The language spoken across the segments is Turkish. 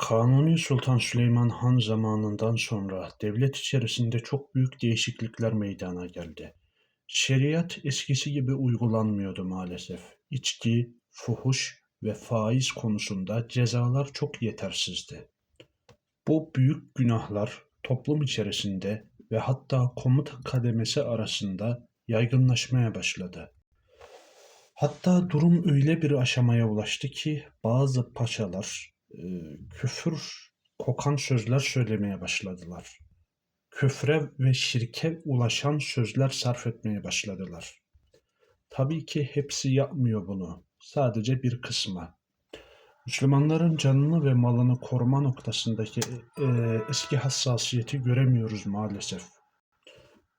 Kanuni Sultan Süleyman Han zamanından sonra devlet içerisinde çok büyük değişiklikler meydana geldi. Şeriat eskisi gibi uygulanmıyordu maalesef. İçki, fuhuş ve faiz konusunda cezalar çok yetersizdi. Bu büyük günahlar toplum içerisinde ve hatta komuta kademesi arasında yaygınlaşmaya başladı. Hatta durum öyle bir aşamaya ulaştı ki bazı paşalar küfür kokan sözler söylemeye başladılar. Küfre ve şirke ulaşan sözler sarf etmeye başladılar. Tabii ki hepsi yapmıyor bunu. Sadece bir kısmı. Müslümanların canını ve malını koruma noktasındaki e, eski hassasiyeti göremiyoruz maalesef.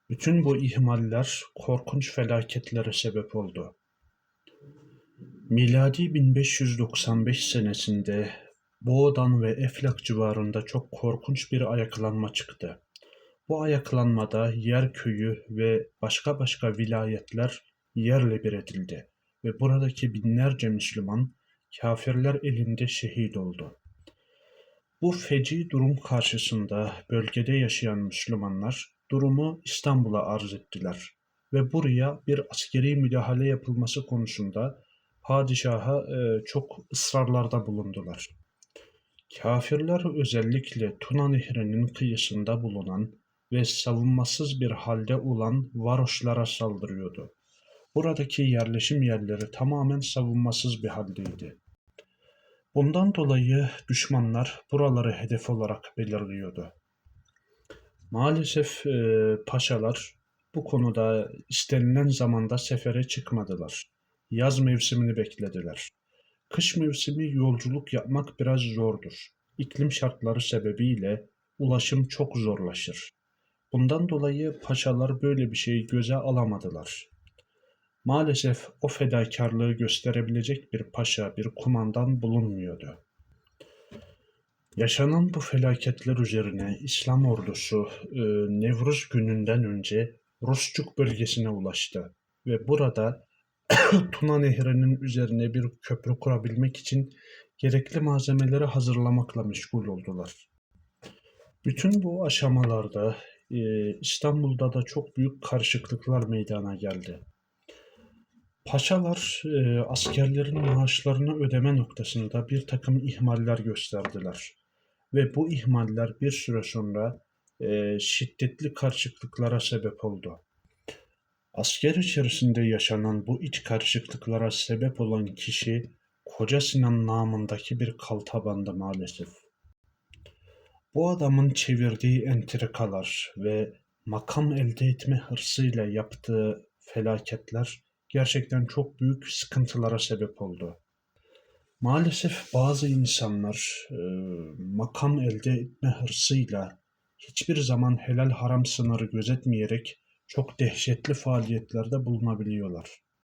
Bütün bu ihmaller korkunç felaketlere sebep oldu. Miladi 1595 senesinde Boğdan ve Eflak civarında çok korkunç bir ayaklanma çıktı. Bu ayaklanmada yer köyü ve başka başka vilayetler yerle bir edildi ve buradaki binlerce Müslüman kafirler elinde şehit oldu. Bu feci durum karşısında bölgede yaşayan Müslümanlar durumu İstanbul'a arz ettiler ve buraya bir askeri müdahale yapılması konusunda padişaha e, çok ısrarlarda bulundular. Kafirler özellikle Tuna Nehri'nin kıyısında bulunan ve savunmasız bir halde olan varoşlara saldırıyordu. Buradaki yerleşim yerleri tamamen savunmasız bir haldeydi. Bundan dolayı düşmanlar buraları hedef olarak belirliyordu. Maalesef e, paşalar bu konuda istenilen zamanda sefere çıkmadılar. Yaz mevsimini beklediler. Kış mevsimi yolculuk yapmak biraz zordur. İklim şartları sebebiyle ulaşım çok zorlaşır. Bundan dolayı paşalar böyle bir şeyi göze alamadılar. Maalesef o fedakarlığı gösterebilecek bir paşa, bir kumandan bulunmuyordu. Yaşanan bu felaketler üzerine İslam ordusu e, Nevruz gününden önce Rusçuk bölgesine ulaştı ve burada Tuna Nehri'nin üzerine bir köprü kurabilmek için gerekli malzemeleri hazırlamakla meşgul oldular. Bütün bu aşamalarda e, İstanbul'da da çok büyük karışıklıklar meydana geldi. Paşalar e, askerlerin maaşlarını ödeme noktasında bir takım ihmaller gösterdiler. Ve bu ihmaller bir süre sonra e, şiddetli karışıklıklara sebep oldu. Asker içerisinde yaşanan bu iç karışıklıklara sebep olan kişi Koca Sinan namındaki bir kaltabandı maalesef. Bu adamın çevirdiği entrikalar ve makam elde etme hırsıyla yaptığı felaketler gerçekten çok büyük sıkıntılara sebep oldu. Maalesef bazı insanlar e, makam elde etme hırsıyla hiçbir zaman helal haram sınırı gözetmeyerek çok dehşetli faaliyetlerde bulunabiliyorlar.